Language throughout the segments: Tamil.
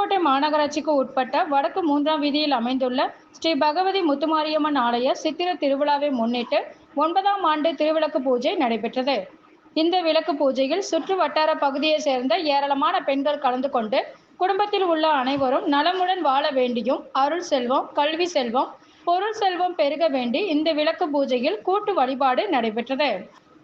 புதுக்கோட்டை மாநகராட்சிக்கு உட்பட்ட வடக்கு மூன்றாம் வீதியில் அமைந்துள்ள ஸ்ரீ பகவதி முத்துமாரியம்மன் ஆலய சித்திர திருவிழாவை முன்னிட்டு ஒன்பதாம் ஆண்டு திருவிளக்கு பூஜை நடைபெற்றது. இந்த விளக்கு பூஜையில் சுற்று வட்டார பகுதியை சேர்ந்த ஏராளமான பெண்கள் கலந்து கொண்டு குடும்பத்தில் உள்ள அனைவரும் நலமுடன் வாழ வேண்டியும் அருள் செல்வம் கல்வி செல்வம் பொருள் செல்வம் பெருக வேண்டி இந்த விளக்கு பூஜையில் கூட்டு வழிபாடு நடைபெற்றது.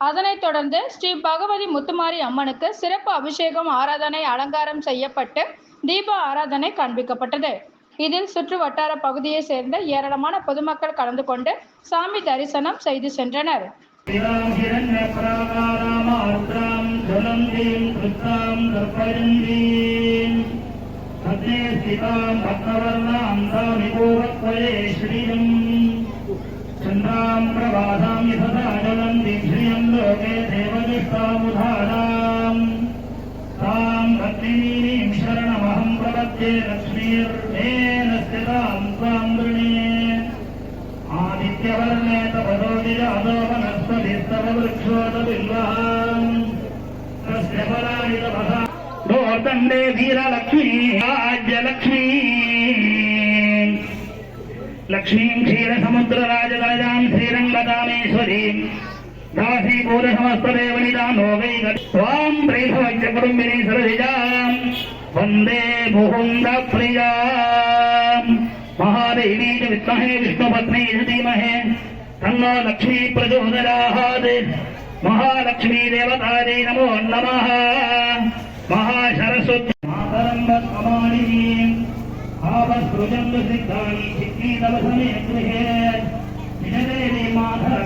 அதனைத் தொடர்ந்து ஸ்ரீ பகவதி முத்துமாரி அம்மனுக்கு சிறப்பு அபிஷேகம் ஆராதனை அலங்காரம் செய்யப்பட்டு தீப ஆராதனை காண்பிக்கப்பட்டது இதில் சுற்று வட்டார பகுதியை சேர்ந்த ஏராளமான பொதுமக்கள் கலந்து கொண்டு சாமி தரிசனம் செய்து சென்றனர் शिरां हिरण्यप्राकारामार्द्रां ज्वलन्तीं कृत्तां देवदुष्टामुधाराम् तां भक्तिनीं शरणमहं प्रपद्ये लक्ष्मीर्मेन स्थितां त्वां वृणे आदित्यवर्णे तपदोदिजातो वनस्पतिस्तव वृक्षोदबिल्वहाम् तस्य फलानि तपसा गोर्दण्डे वीरलक्ष्मी राज्यलक्ष्मी लक्ष्मीम् क्षीरसमुद्रराजराजाम् श्रीरङ्गदामेश्वरीम् దాసీపూర సమస్తదేవనిదానో వై త్వాం ప్రేషవచ్చ కుటుంబిని సరసిజాం వందే ముకుంద ప్రియా. మహాదేవీ విద్మహే విష్ణుపత్ని ధీమహే. తన్నో లక్ష్మీ ప్రచోదయాత్ మహాలక్ష్మీ దేవతాదే నమో నమ. మహాసరస్వతి మాతరంబమాణి ఆవసృజం సిద్ధాని చిత్రీ గృహే.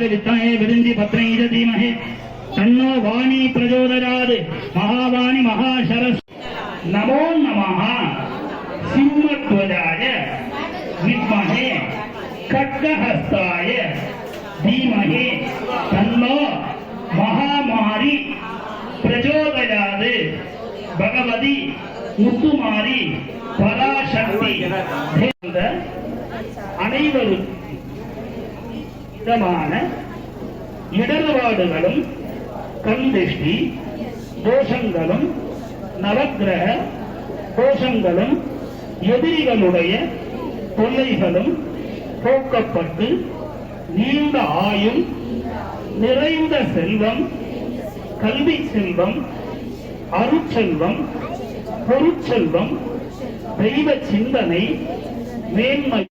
நாராயண வித்தாய விருந்தி பத்ரைத தீமகே தன்னோ வாணி பிரஜோதராது. மகாவாணி மகாசரஸ். நமோ நமஹ. சிம்மத்வஜாய வித்மகே கட்டஹஸ்தாய தீமகே தன்னோ மகாமாரி பிரஜோதயாது பகவதி முத்துமாரி பராசக்தி. அனைவரும் விதமான இடர்பாடுகளும் கந்திஷ்டி தோஷங்களும் நவகிரக தோஷங்களும் எதிரிகளுடைய தொல்லைகளும் போக்கப்பட்டு நீண்ட ஆயும் நிறைந்த செல்வம் கல்வி செல்வம் அருட்செல்வம் பொருட்செல்வம் தெய்வ சிந்தனை மேன்மை